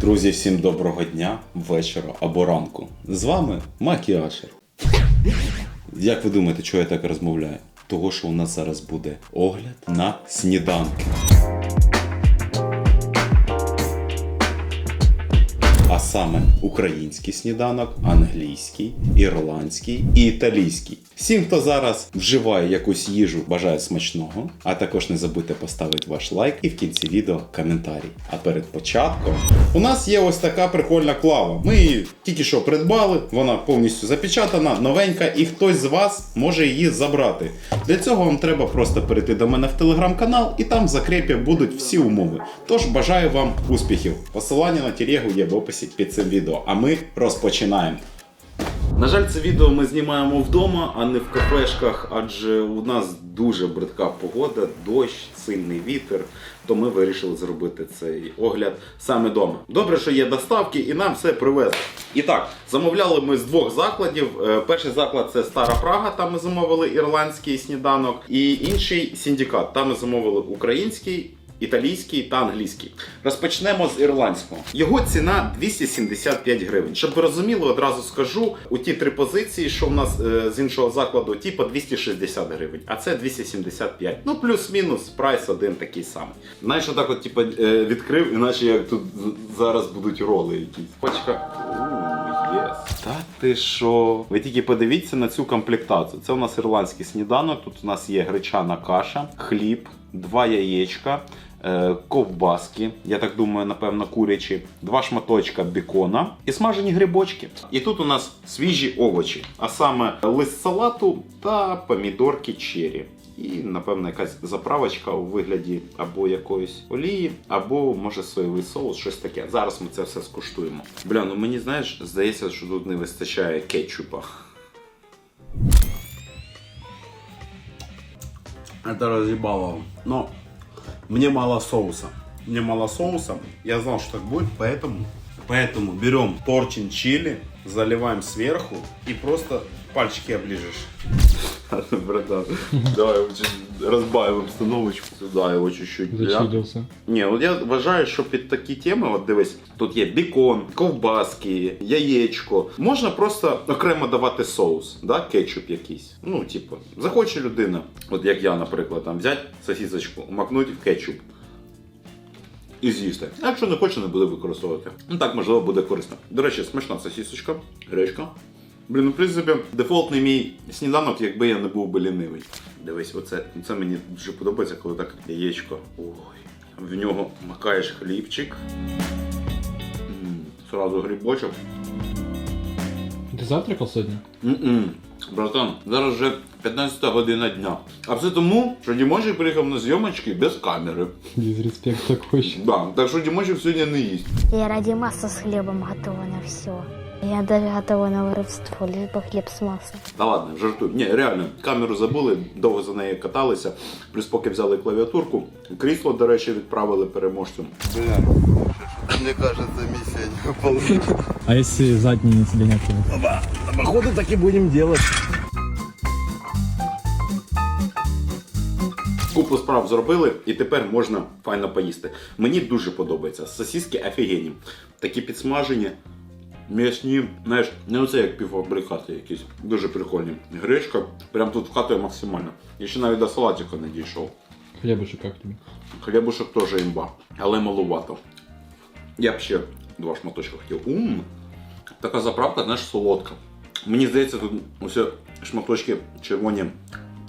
Друзі, всім доброго дня, вечора або ранку. З вами Макі Ашер. Як ви думаєте, чого я так розмовляю? Того, що у нас зараз буде огляд на сніданки. Саме український сніданок, англійський, ірландський і італійський. Всім, хто зараз вживає якусь їжу, бажаю смачного. А також не забудьте поставити ваш лайк і в кінці відео коментарі. А перед початком у нас є ось така прикольна клава. Ми її тільки що придбали, вона повністю запечатана, новенька, і хтось з вас може її забрати. Для цього вам треба просто перейти до мене в телеграм-канал, і там в закрепі будуть всі умови. Тож бажаю вам успіхів. Посилання на телегу є в описі під цим відео. А ми розпочинаємо. На жаль, це відео ми знімаємо вдома, а не в кафешках, адже у нас дуже бридка погода, дощ, сильний вітер. То ми вирішили зробити цей огляд саме вдома. Добре, що є доставки, і нам все привезли. І так, замовляли ми з двох закладів. Е, Перший заклад це Стара Прага, там ми замовили ірландський сніданок, і інший синдикат. Там ми замовили український. Італійський та англійський. Розпочнемо з ірландського. Його ціна 275 гривень. Щоб ви розуміли, одразу скажу, у ті три позиції, що в нас е, з іншого закладу, ті по 260 гривень, а це 275. Ну, плюс-мінус, прайс один такий самий. Знаєш, отак от, типу, е, відкрив, іначе як тут зараз будуть роли якісь. Почка. У, єс. Та ти що? Ви тільки подивіться на цю комплектацію. Це у нас ірландський сніданок. Тут у нас є гречана каша, хліб, два яєчка. Е, Ковбаски, я так думаю, напевно, курячі, два шматочка бікона і смажені грибочки. І тут у нас свіжі овочі, а саме лист салату та помідорки черрі. І, напевно, якась заправочка у вигляді або якоїсь олії, або може соєвий соус, щось таке. Зараз ми це все скуштуємо. Бля, ну мені знаєш, здається, що тут не вистачає кетчупа. Это разъебало. Но мне мало соуса. Мне мало соуса. Я знал, что так будет, поэтому, поэтому берем торчин чили, заливаем сверху и просто пальчики оближешь. Братан, давай розбавимо обстановочку. Сюди його чуть-чуть. Зачилился. Ні, от я вважаю, що під такі теми, от дивись, тут є бікон, ковбаски, яєчко. Можна просто окремо давати соус, да? кетчуп якийсь. Ну, типу, захоче людина, от як я, наприклад, там взяти сосісочку, макнути в кетчуп. І з'їсти. А якщо не хоче, не буде використовувати. Ну так, можливо, буде корисно. До речі, смачна сосісочка, гречка. Блін, ну в принципі, дефолтний мій сніданок, якби я не був би лінивий. Дивись, оце це мені дуже подобається, коли так яєчко. Ой. В нього макаєш хлібчик. Сразу грибочок. Ты завтракал сегодня? М-м. Братан, зараз вже 15 година дня. А все тому, що Дімочик приїхав на зйомочки без камери. Дизреспект такой. Да, так що Дімочик сьогодні не їсть. Я ради масла с хлебом готова на все. Я даже готова на воровство, лишь бы хлеб с маслом. Та ладно, жартую. Ні, реально, камеру забули, довго за нею каталися. Плюс поки взяли клавіатурку. Крісло, до речі, відправили переможцю. Бля, мне кажется, миссия не выполнена. А если задний не тебя не открыл? Походу так и будем делать. Купу справ зробили, і тепер можна файно поїсти. Мені дуже подобається. Сосиски офігенні. Такі підсмажені, м'ясні, знаєш, не оце як півфабрикати якісь. Дуже прикольні. Гречка, прям тут вкатує максимально. Я ще навіть до салатика не дійшов. Хлебушек как тебе? Хлібушок теж імба, але малувато. Я б ще два шматочка хотів. Ум. Така заправка, знаєш, солодка. Мені здається, тут усе шматочки червоні.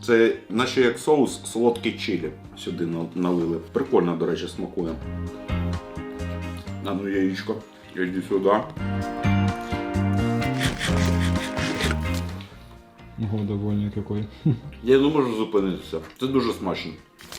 Це наче як соус солодкий чилі сюди налили. Прикольно, до речі, смакує. А ну яєчко. Іди сюди. Ого, довольный какой. Я не можу зупинитися. Це дуже смачно.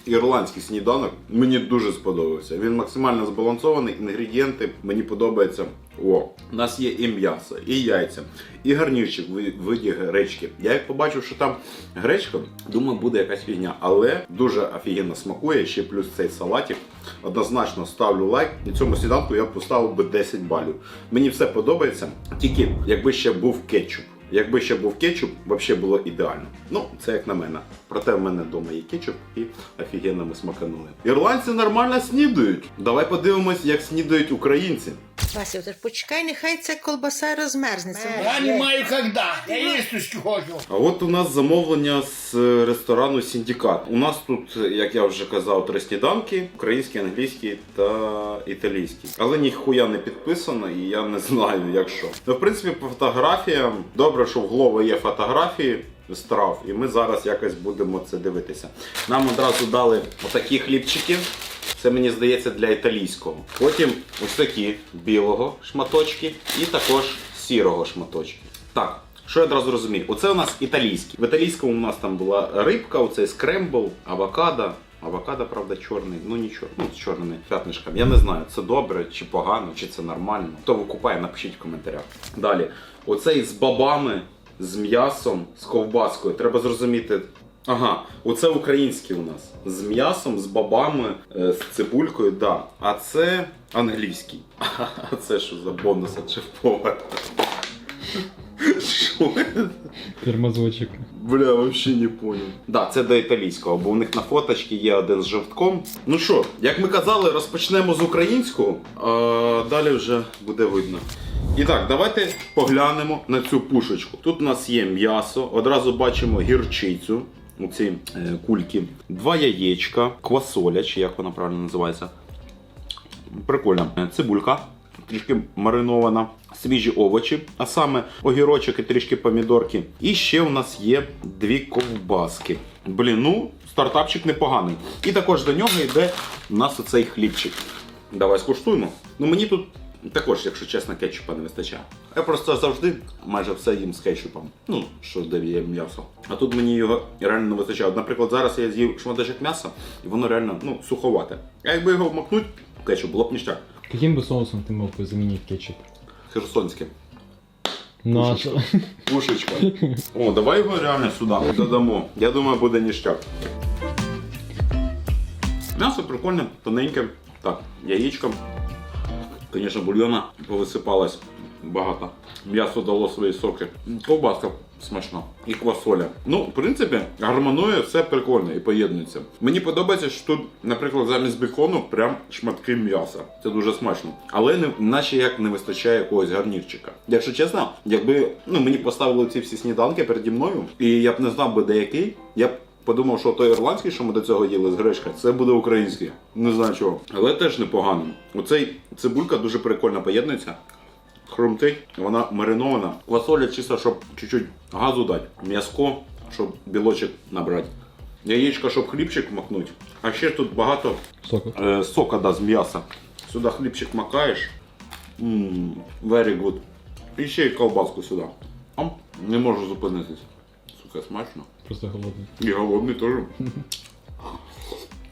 Ірландський сніданок мені дуже сподобався. Він максимально збалансований, інгредієнти мені подобаються. О, у нас є і м'ясо, і яйця, і гарнірчик в виді гречки. Я як побачив, що там гречка, думаю, буде якась фігня, але дуже офігенно смакує. Ще плюс цей салатик. Однозначно ставлю лайк. І цьому сніданку я поставив би 10 балів. Мені все подобається, тільки якби ще був кетчуп. Якби ще був кетчуп, взагалі було ідеально. Ну, це як на мене. Проте в мене вдома є кетчуп і офігенно ми смаканули. Ірландці нормально снідають. Давай подивимось, як снідають українці. Вася, ти ж почекай, нехай ця колбаса розмерзнеться. Я не маю когда. Я їсточки хочу. А от у нас замовлення з е, ресторану Сіндікат. У нас тут, як я вже казав, три сніданки: український, англійський та італійський. Але ніхуя не підписано, і я не знаю, як що. Ну, в принципі, по фотографіям добре, що в Глово є фотографії. Страв, і ми зараз якось будемо це дивитися. Нам одразу дали отакі хлібчики. Це мені здається для італійського. Потім ось такі білого шматочки і також сірого шматочки. Так, що я одразу розумію? Оце у нас італійський. В італійському у нас там була рибка, оцей скрембл, авокадо. Авокадо, правда, чорний, ну нічого, ну з чорними п'ятнишками. Я не знаю, це добре чи погано, чи це нормально. Хто викупає, напишіть в коментарях. Далі, оцей з бабами, з м'ясом, з ковбаскою. Треба зрозуміти. Ага, оце український у нас. З м'ясом, з бабами, е, з цибулькою, да. А це англійський. А це що за бонус від шеф-повара? Що? Термозочек. Бля, вообще не понял. Да, це до італійського, бо у них на фоточці є один з жовтком. Ну що, як ми казали, розпочнемо з українського, а далі вже буде видно. І так, давайте поглянемо на цю пушечку. Тут у нас є м'ясо, одразу бачимо гірчицю, оці е, кульки, два яєчка, квасоля, чи як вона правильно називається. Прикольно. Е, Цибулька. Трішки маринована, свіжі овочі, а саме огірочок і трішки помідорки. І ще у нас є дві ковбаски. Блін, ну, стартапчик непоганий. І також до нього йде у нас оцей хлібчик. Давай скуштуємо. Ну мені тут також, якщо чесно, кетчупа не вистачає. Я просто завжди майже все їм з кетчупом. Ну, що де є м'ясо. А тут мені його реально не вистачає. От, Наприклад, зараз я з'їв шматочок м'яса, і воно реально ну, суховате. А якби його вмакнуть, кетчуп було б ніштяк. Каким бы соусом ты мог бы заменить кетчуп? Херсонське. Наш. Пушечка. О, давай його реально сюди додамо. Я думаю, буде ніштяк. М'ясо прикольне, тоненьке. Так, яєчко. Звісно, бульйона повисипалось багато. М'ясо дало свої соки. Ковбаска смачна. І квасоля. Ну, в принципі, гармонує все прикольно і поєднується. Мені подобається, що тут, наприклад, замість бекону прям шматки м'яса. Це дуже смачно. Але не, наче як не вистачає якогось гарнірчика. Якщо чесно, якби ну, мені поставили ці всі сніданки переді мною, і я б не знав би деякий, я б подумав, що той ірландський, що ми до цього їли з гречка, це буде український. Не знаю чого. Але теж непогано. Оцей цибулька дуже прикольно поєднується. Хрумтить, вона маринована. Квасоля чисто, щоб чуть-чуть газу дати. М'язко, щоб білочок набрати. Яєчко, щоб хлібчик макнуть. А ще тут багато Сока. е, сока да, з м'яса. Сюди хлібчик макаєш. Ммм, very good. І ще й колбаску сюди. Не можу зупинитись. Сука, смачно. Просто голодный. І голодний теж.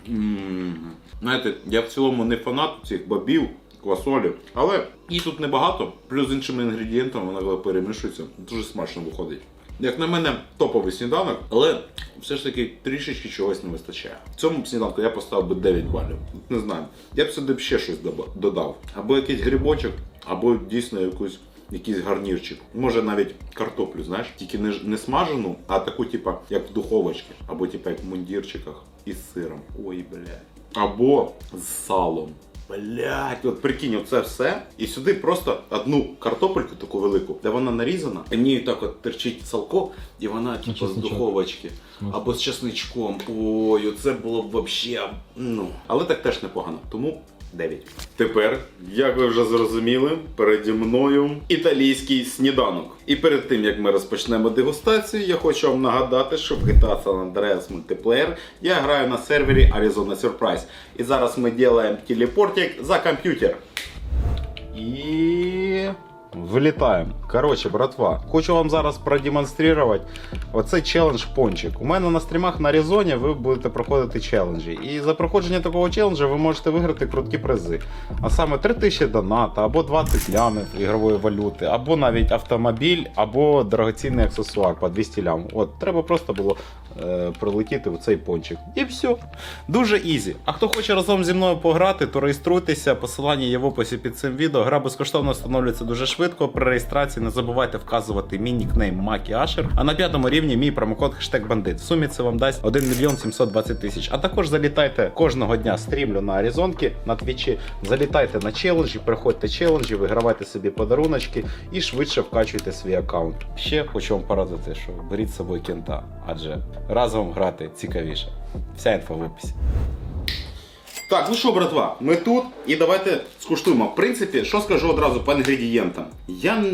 М, Знаєте, я в цілому не фанат цих бобів, квасолі, але її тут небагато, плюс з іншими інгредієнтами вона коли перемішується, дуже смачно виходить. Як на мене, топовий сніданок, але все ж таки трішечки чогось не вистачає. В цьому сніданку я поставив би 9 балів. Не знаю. Я б сюди б ще щось доба- додав. Або якийсь грибочок, або дійсно якусь якийсь гарнірчик. Може навіть картоплю, знаєш, тільки не, ж- не смажену, а таку, типа, як в духовочці, або типа як в мундірчиках із сиром. Ой, блядь. Або з салом. Блять, от прикинь, оце все. І сюди просто одну картопельку таку велику, де вона нарізана, і в ній так от терчить салко, і вона типу з духовочки. Або з чесничком. Ой, оце було б вообще. Ну. Але так теж непогано. Тому 9. Тепер, як ви вже зрозуміли, переді мною італійський сніданок. І перед тим як ми розпочнемо дегустацію, я хочу вам нагадати, що в GTA San Andreas Multiplayer я граю на сервері Arizona Surprise. І зараз ми робимо телепортик за комп'ютер. І вилітаємо. Коротше, братва, хочу вам зараз продемонструвати оцей челендж пончик. У мене на стрімах на Аризоні ви будете проходити челенджі. І за проходження такого челенджа ви можете виграти круткі призи. А саме 3000 доната, або 20 лямів ігрової валюти, або навіть автомобіль, або дорогоцінний аксесуар по 200 лям. От, треба просто було е, прилетіти в цей пончик. І все. Дуже ізі. А хто хоче разом зі мною пограти, то реєструйтеся. Посилання є в описі під цим відео. Гра безкоштовно встановлюється дуже швидко. Швидко при реєстрації не забувайте вказувати мій нікнейм Макі Ашер. А на п'ятому рівні мій промокод хештег бандит. В сумі це вам дасть 1 мільйон 720 тисяч. А також залітайте кожного дня стрімлю на Аризонки на твічі. Залітайте на челенджі, проходьте челенджі, вигравайте собі подаруночки і швидше вкачуйте свій аккаунт. Ще хочу вам порадити, що беріть з собою кента, адже разом грати цікавіше. Вся інфа в описі. Так, ну що, братва, ми тут і давайте скуштуємо. В принципі, що скажу одразу по інгредієнтам. Я,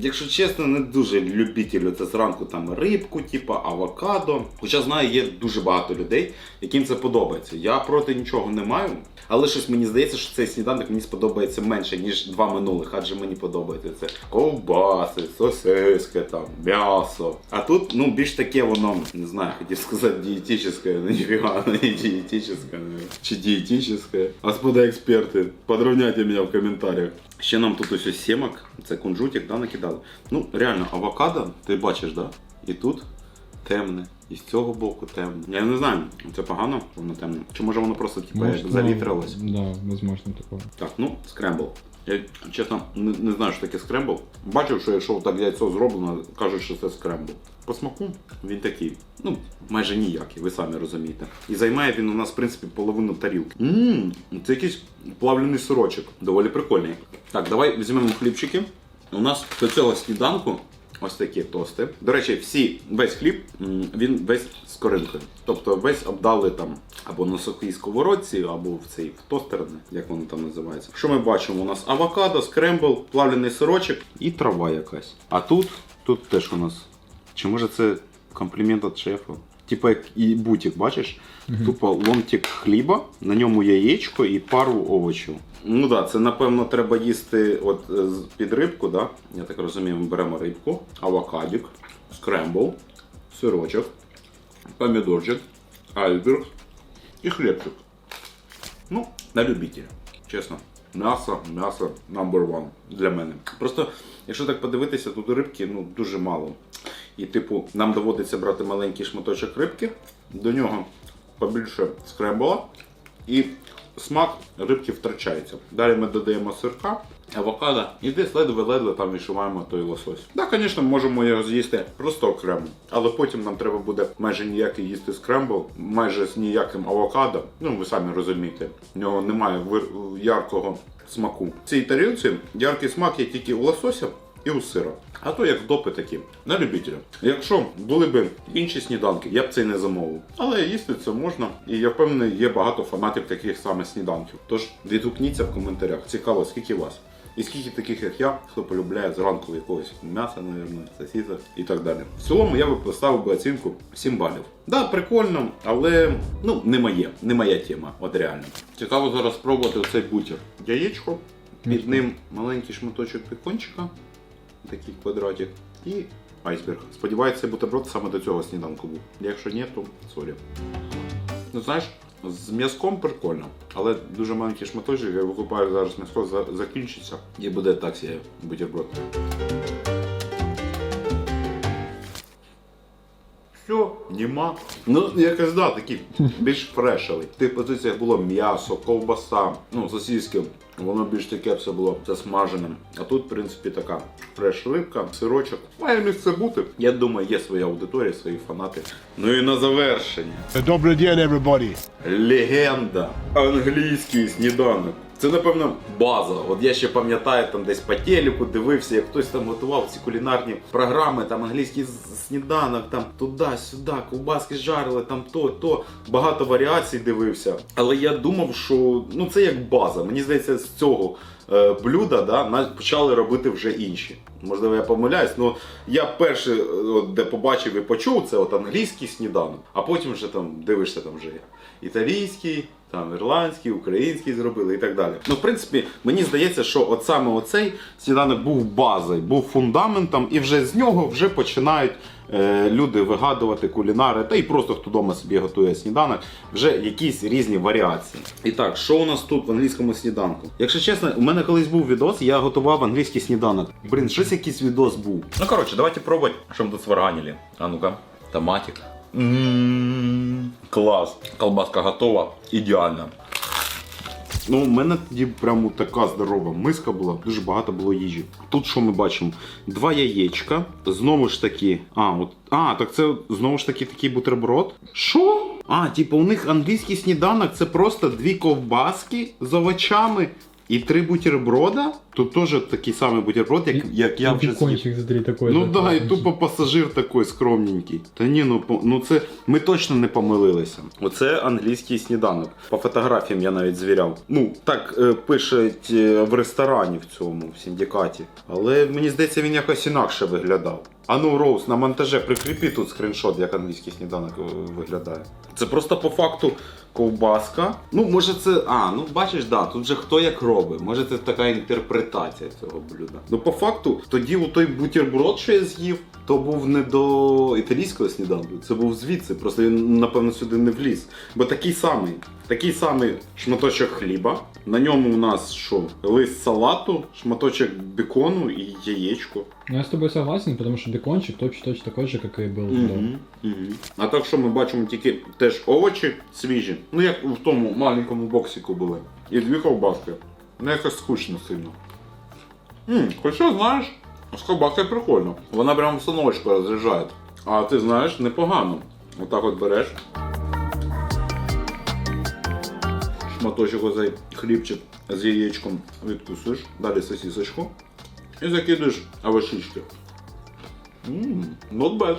якщо чесно, не дуже любитель це зранку там рибку, типа авокадо. Хоча знаю, є дуже багато людей, яким це подобається. Я проти нічого не маю. Але щось мені здається, що цей сніданок мені сподобається менше, ніж два минулих, адже мені подобається це ковбаси, сосиски, там, м'ясо. А тут, ну, більш таке воно, не знаю, хотів сказати дієтичне, але ніфіга, не дієтичне, чи дієтичне. Господа експерти, подровняйте мене в коментарях. Ще нам тут ось ось сімок, це кунжутик, да, накидали. Ну, реально, авокадо, ти бачиш, да? І тут темне. І з цього боку темне. Я не знаю, це погано, воно темне. Чи може воно просто типу, як завітрилось? Да, возможно такого. Так, ну, скрембл. Я чесно не, не знаю, що таке скрембл. Бачив, що якщо так яйцо зроблено, кажуть, що це скрембл. По смаку він такий, ну, майже ніякий, ви самі розумієте. І займає він у нас, в принципі, половину тарілки. Ммм, це якийсь плавлений сирочок. Доволі прикольний. Так, давай візьмемо хлібчики. У нас до цього сніданку ось такі тости. До речі, всі, весь хліб, він весь з коринкою. Тобто весь обдали там або на сухій сковородці, або в цей в тостер, як воно там називається. Що ми бачимо? У нас авокадо, скрембл, плавлений сирочок і трава якась. А тут, тут теж у нас. Чи може це комплімент від шефа? Типа як і бутик, бачиш? Тупо ломтик хліба, на ньому яєчко і пару овочів. Ну так, да, це напевно треба їсти от е, під рибку, да? Я так розумію, ми беремо рибку, авокадік, скрембл, сирочок, помідорчик, айсберг і хлібчик. Ну, на любителя, чесно. М'ясо, м'ясо number one для мене. Просто, якщо так подивитися, тут рибки ну, дуже мало. І, типу, нам доводиться брати маленький шматочок рибки, до нього побільше скрембла, і смак рибки втрачається. Далі ми додаємо сирка, авокадо, і десь ледве-ледве там відчуваємо той лосось. Так, звісно, можемо його з'їсти просто окремо, але потім нам треба буде майже ніякий їсти скрембл, майже з ніяким авокадо. Ну, ви самі розумієте, в нього немає яркого смаку. В цій тарілці яркий смак є тільки у лосося і у сира. А то як допи такі, на любителя. Якщо були б інші сніданки, я б це не замовив. Але їсти це можна. І я впевнений, є багато фанатів таких саме сніданків. Тож відгукніться в коментарях. Цікаво, скільки вас. І скільки таких, як я, хто полюбляє зранку якогось м'яса, мабуть, сосісок і так далі. В цілому я би поставив би оцінку 7 балів. Да, прикольно, але ну не моє, не моя тема, от реально. Цікаво зараз спробувати оцей бутер. Яєчко, під ним маленький шматочок пекончика, такий квадратик, і айсберг. Сподіваюся, цей бутерброд саме до цього сніданку був. Якщо ні, то сорі. Ну знаєш, з м'язком прикольно, але дуже маленький шматочок, я викупаю зараз за- закінчиться і буде так сяє бутерброд. Все, нема. Ну, якось да, такий більш фрешовий. В тих позиціях було м'ясо, ковбаса, ну, сосиски. Воно більш таке все було засмаженим. А тут, в принципі, така фреш рибка, сирочок. Має місце бути. Я думаю, є своя аудиторія, свої фанати. Ну і на завершення. Добрий день, everybody. Легенда. Англійський сніданок. Це, напевно, база. От я ще пам'ятаю, там десь по телеку дивився, як хтось там готував ці кулінарні програми, там англійський сніданок, там туди-сюди, ковбаски жарили, там то, то. Багато варіацій дивився. Але я думав, що ну це як база. Мені здається, з цього е, блюда да, почали робити вже інші. Можливо, я помиляюсь, але я перше, е, от, де побачив і почув, це от англійський сніданок, а потім вже там дивишся там вже італійський, там ірландський, український зробили і так далі. Ну, в принципі, мені здається, що от саме оцей сніданок був базою, був фундаментом, і вже з нього вже починають е, люди вигадувати кулінари, та й просто хто вдома собі готує сніданок, вже якісь різні варіації. І так, що у нас тут в англійському сніданку? Якщо чесно, у мене колись був відос, я готував англійський сніданок. Блін, щось якийсь відос був. Ну коротше, давайте пробувати, що ми тут сварганили. А ну-ка, томатик. Ммм, клас. Колбаска готова. Ідеально. Ну, у мене тоді прямо така здорова миска була, дуже багато було їжі. Тут що ми бачимо? Два яєчка, знову ж таки. А, от, а, так це знову ж таки такий бутерброд. Що? А, типу, у них англійський сніданок це просто дві ковбаски з овочами і три бутерброда. Тут теж такий самий бутерброд, як, як я вже з'їв. бекончик, смотри, такой. Ну да, і тупо пасажир такий скромненький. Та ні, ну по- ну це ми точно не помилилися. Оце англійський сніданок. По фотографіям я навіть звіряв. Ну так е, пишуть е, в ресторані в цьому в синдикаті. Але мені здається, він якось інакше виглядав. А ну, Роуз, на монтаже прикріпі тут скріншот, як англійський сніданок е, виглядає. Це просто по факту ковбаска. Ну, може, це. А, ну бачиш, да, тут же хто як робить. Може, це така інтерпретація цього блюда. Ну, по факту, тоді у той бутерброд, що я з'їв, то був не до італійського сніданку, це був звідси. Просто він, напевно, сюди не вліз. Бо такий самий, такий самий шматочок хліба. На ньому у нас що? Лист салату, шматочок бекону і яєчко. Ну, я с тобой согласен, потому что бекончик точно-точно такой же, и был. да. Угу, угу. А так що ми бачимо тільки теж овочі свіжі, ну як в тому маленькому боксику були. І дві ковбаски. Не якось скучно сильно. Ммм, хоча знаєш, з ковбаскою прикольно. Вона прямо соночку розряджає. А ти знаєш, непогано. Отак от береш. Шматочок оцей хлібчик з яєчком відкусуєш, далі сосісочку і закидуєш овочички. Ммм, not bad.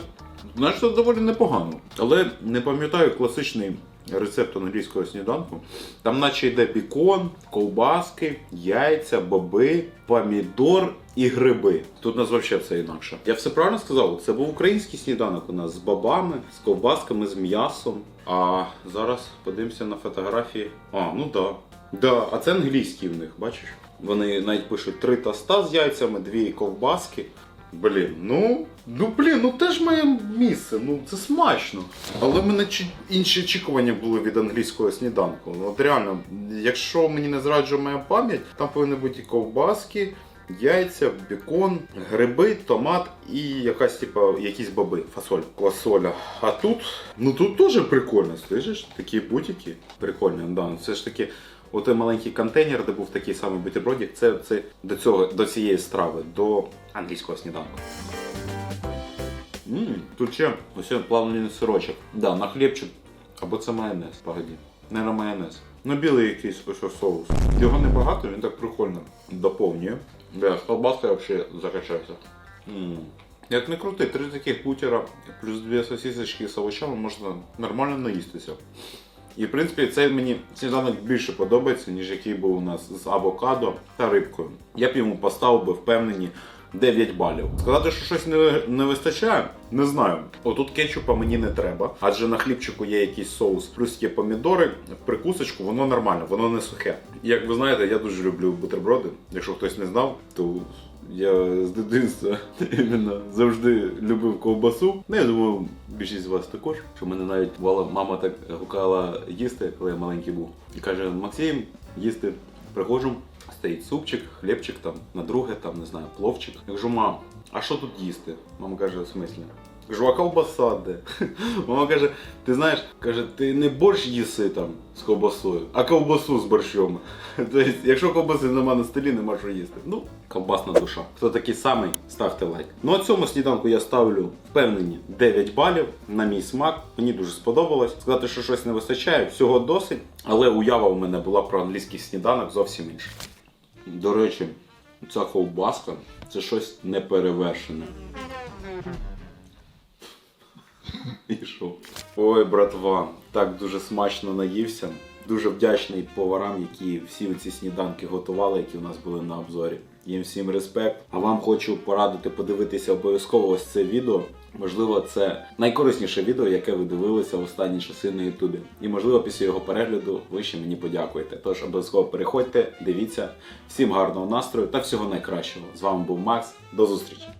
Це доволі непогано. Але не пам'ятаю класичний рецепт англійського сніданку. Там наче йде бікон, ковбаски, яйця, боби, помідор і гриби. Тут у нас взагалі все інакше. Я все правильно сказав? Це був український сніданок у нас з бобами, з ковбасками, з м'ясом. А зараз подивимося на фотографії. А, ну так. Да. Да, а це англійський в них, бачиш? Вони навіть пишуть три тоста з яйцями, дві ковбаски. Блін, ну. Ну блін, ну теж моє місце, ну це смачно. Але в мене чи- інші очікування були від англійського сніданку. Ну, От реально, якщо мені не зраджує моя пам'ять, там повинні бути ковбаски, яйця, бекон, гриби, томат і якась, типа, якісь боби, фасоль, квасоля. А тут, ну тут теж прикольно, слышиш? Такі бутики. Прикольні, да. Це ж таки. Отой маленький контейнер, де був такий самий бутербродик, це, це до цього, до цієї страви, до англійського сніданку. Ммм, тут ще ось плавлений сирочок. Да, на хлібчик. Або це майонез, погоді. Не на майонез. Ну, білий якийсь ось соус. Його небагато, він так прикольно доповнює. Бля, з колбаскою взагалі закачався. Ммм. Як не крути, три таких бутера плюс дві сосисочки з овочами можна нормально наїстися. І в принципі цей мені сніданок більше подобається, ніж який був у нас з авокадо та рибкою. Я б йому поставив би впевнені 9 балів. Сказати, що щось не, не вистачає, не знаю. Отут кетчупа мені не треба, адже на хлібчику є якийсь соус, плюс є помідори, в прикусочку воно нормально, воно не сухе. Як ви знаєте, я дуже люблю бутерброди. Якщо хтось не знав, то я з дитинства іменно завжди любив ковбасу. Ну, я думаю, більшість з вас також. Що мене навіть бувало, мама так гукала їсти, коли я маленький був. І каже: Максим, їсти. Приходжу, стоїть супчик, хлібчик там, на друге, там, не знаю, пловчик. Я кажу, мам, а що тут їсти? Мама каже, в смислі? Кажу, а ковбаса де? Мама каже, ти знаєш, каже, ти не борщ їси там з ковбасою, а ковбасу з борщом. Тобто, якщо ковбаси нема на столі, нема що їсти. Ну, ковбасна душа. Хто такий самий, ставте лайк. Ну а цьому сніданку я ставлю впевнені 9 балів на мій смак. Мені дуже сподобалось. Сказати, що щось не вистачає, всього досить. Але уява у мене була про англійський сніданок зовсім інша. До речі, ця ковбаска це щось неперевершене. Що? Ой, братва, так дуже смачно наївся. Дуже вдячний поварам, які всі ці сніданки готували, які у нас були на обзорі. Їм всім респект. А вам хочу порадити подивитися обов'язково ось це відео. Можливо, це найкорисніше відео, яке ви дивилися в останні часи на Ютубі. І можливо, після його перегляду ви ще мені подякуєте. Тож обов'язково переходьте, дивіться. Всім гарного настрою та всього найкращого. З вами був Макс. До зустрічі!